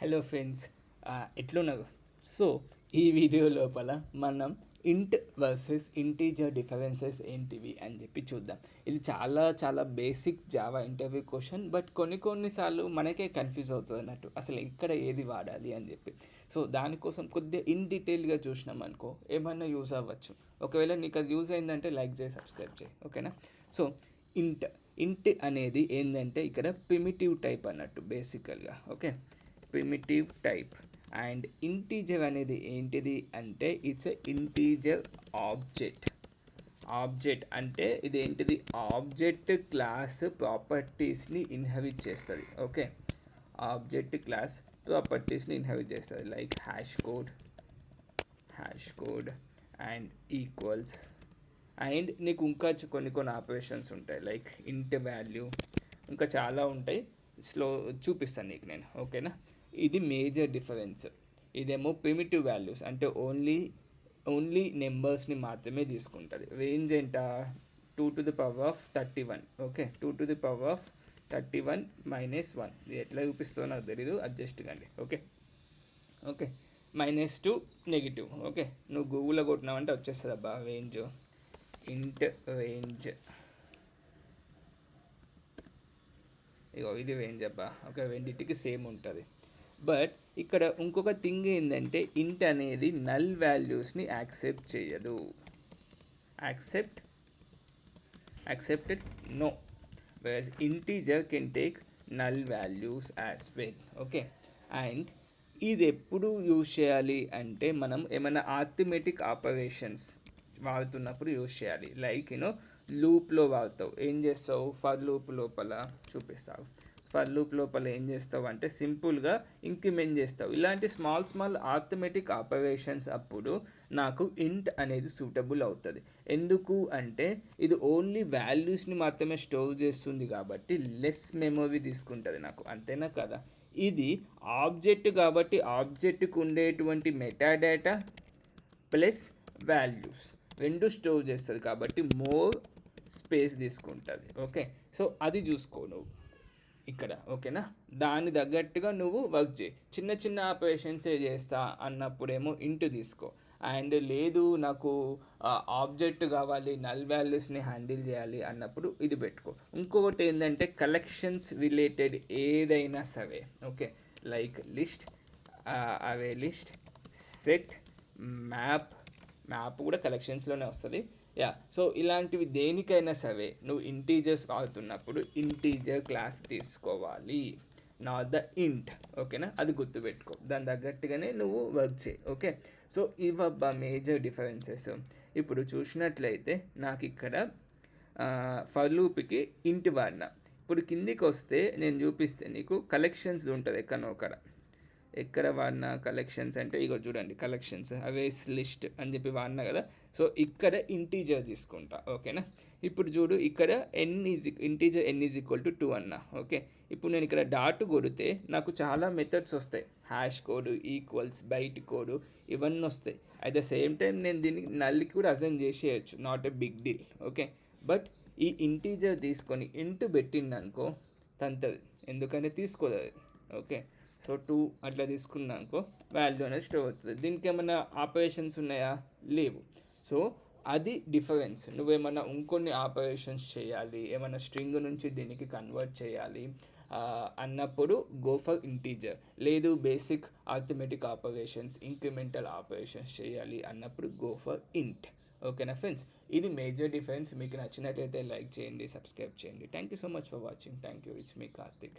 Hello friends ఎట్లున్నారు? So ఈ video లోపల మనం ఇంట్ వర్సెస్ ఇంటీజర్ డిఫరెన్సెస్ ఏంటివి అని చెప్పి చూద్దాం. ఇది చాలా చాలా basic Java interview question but కొన్ని కొన్నిసార్లు మనకే కన్ఫ్యూజ్ అవుతుంది అన్నట్టు. అసలు ఇక్కడ ఏది వాడాలి అని చెప్పి. సో దానికోసం కొద్దిగా ఇన్ డీటెయిల్గా చూసినాం అనుకో ఏమన్నా యూజ్ అవ్వచ్చు. ఒకవేళ నీకు అది యూజ్ అయిందంటే లైక్ చేయి సబ్స్క్రైబ్ చేయి. ఓకేనా సో ఇంట్ ఇంట్ అనేది ఏంటంటే ఇక్కడ ప్రిమిటివ్ టైప్ అన్నట్టు బేసికల్గా okay primitive type and integer అనేది ఏంటిది అంటే it's a integer object object అంటే ఇది ఏంటిది ఆబ్జెక్ట్ క్లాస్ ప్రాపర్టీస్ని ఇన్హెరిట్ చేస్తుంది. ఓకే ఆబ్జెక్ట్ క్లాస్ ప్రాపర్టీస్ని ఇన్హెరిట్ చేస్తుంది. Like hash code hash code and equals and నీకు ఇంకా కొన్ని కొన్ని ఆపరేషన్స్ ఉంటాయి. లైక్ ఇంట్ వాల్యూ ఇంకా చాలా ఉంటాయి. స్లో చూపిస్తాను నీకు నేను. ఓకేనా ఇది మేజర్ డిఫరెన్స్ ఇదేమో ప్రిమిటివ్ వాల్యూస్ అంటే ఓన్లీ ఓన్లీ నెంబర్స్ని మాత్రమే తీసుకుంటుంది. రేంజ్ ఏంట? Two to the power of thirty one okay two to the power of thirty one minus one ఇది ఎట్లా చూపిస్తుందో నాకు తెలీదు అడ్జస్ట్ కండి. Okay okay minus two negative okay నువ్వు గూగుల్లో కొట్టినావంటే వచ్చేస్తుంది అబ్బా రేంజ్ ఇంట్ రేంజ్ ఇగో ఇది రేంజ్ అబ్బా. ఓకే రెండింటికి సేమ్ ఉంటుంది. బట్ ఇక్కడ ఇంకొక థింగ్ ఏంటంటే ఇంట్ అనేది నల్ వాల్యూస్ని యాక్సెప్ట్ చేయదు. Accept accepted no whereas integer can take null values as well. Okay and ఇది ఎప్పుడు యూజ్ చేయాలి అంటే మనం ఏమైనా ఆథమెటిక్ ఆపరేషన్స్ వాడుతున్నప్పుడు యూజ్ చేయాలి. లైక్ యూనో లూప్లో వాడతావు. ఏం చేస్తావు? ఫర్ లూప్ లోపల చూపిస్తావు. ఫర్ లూప్ లోపల ఏం చేస్తావు అంటే సింపుల్గా ఇంక్రిమెంట్ చేస్తావు. ఇలాంటి స్మాల్ స్మాల్ ఆర్థమెటిక్ ఆపరేషన్స్ అప్పుడు నాకు ఇంట్ అనేది సూటబుల్ అవుతుంది. ఎందుకు అంటే ఇది ఓన్లీ వాల్యూస్ని మాత్రమే స్టోర్ చేస్తుంది కాబట్టి లెస్ మెమొరీ తీసుకుంటుంది నాకు. అంతేనా కదా? ఇది ఆబ్జెక్ట్ కాబట్టి ఆబ్జెక్ట్కి ఉండేటువంటి మెటాడేటా ప్లస్ వాల్యూస్ రెండు స్టోర్ చేస్తుంది కాబట్టి మోర్ స్పేస్ తీసుకుంటుంది. ఓకే సో అది చూసుకో నువ్వు. ఇక్కడ ఓకేనా? దాని తగ్గట్టుగా నువ్వు వర్క్ చేయి. చిన్న చిన్న ఆపరేషన్సే చేస్తా అన్నప్పుడేమో ఇంటు తీసుకో. అండ్ లేదు నాకు ఆబ్జెక్ట్ కావాలి నల్ వాల్యూస్ని హ్యాండిల్ చేయాలి అన్నప్పుడు ఇది పెట్టుకో. ఇంకొకటి ఏంటంటే కలెక్షన్స్ రిలేటెడ్ ఏదైనా సరే ఓకే? లైక్ లిస్ట్ అవే లిస్ట్ సెట్ మ్యాప్ మ్యాప్ కూడా కలెక్షన్స్లోనే వస్తుంది. యా సో ఇలాంటివి దేనికైనా సరే నువ్వు ఇంటీజర్స్ వాడుతున్నప్పుడు ఇంటీజర్ క్లాస్ తీసుకోవాలి. నాట్ ద ఇంట్ ఓకేనా అది గుర్తుపెట్టుకో. దాని తగ్గట్టుగానే నువ్వు వర్క్ చేయి. ఓకే సో ఇవబ్బా మేజర్ డిఫరెన్సెస్ ఇప్పుడు చూసినట్లయితే నాకు ఇక్కడ ఫర్ లూప్కి ఇంటి వాడిన. ఇప్పుడు కిందికి వస్తే నేను చూపిస్తే నీకు కలెక్షన్స్ ఉంటుంది ఎక్కడో ఒకడ ఎక్కడ వాడిన కలెక్షన్స్ అంటే ఇగో చూడండి కలెక్షన్స్ అవేస్ లిస్ట్ అని చెప్పి వాడినా కదా. సో ఇక్కడ ఇంటీజర్ తీసుకుంటా ఓకేనా? ఇప్పుడు చూడు ఇక్కడ N is integer N is equal to two అన్న ఓకే? ఇప్పుడు నేను ఇక్కడ డాట్ కొడితే నాకు చాలా మెథడ్స్ వస్తాయి. Hash code equals byte code ఇవన్నీ వస్తాయి. అట్ ద సేమ్ టైం నేను దీనికి నల్లికి కూడా అసైన్ చేసేయచ్చు. Not a big deal okay? But ఈ ఇంటీజర్ తీసుకొని ఇంటూ పెట్టిందనుకో తంతది. ఎందుకంటే తీసుకోదు అది ఓకే? సో టూ అట్లా తీసుకున్నానుకో వాల్యూ అనేది స్టోర్ అవుతుంది. దీనికి ఏమైనా ఆపరేషన్స్ ఉన్నాయా? లేవు. సో అది డిఫరెన్స్ నువ్వేమన్నా ఇంకొన్ని ఆపరేషన్స్ చేయాలి ఏమైనా స్ట్రింగ్ నుంచి దీనికి కన్వర్ట్ చేయాలి అన్నప్పుడు గో ఫర్ ఇంటీజర్ లేదు basic arithmetic operations incremental operations చేయాలి అన్నప్పుడు గో ఫర్ ఇంట్ ఓకేనా ఫ్రెండ్స్ ఇది మేజర్ డిఫరెన్స్ మీకు నచ్చినట్లయితే లైక్ చేయండి సబ్స్క్రైబ్ చేయండి. Thank you so much for watching thank you it's me Karthik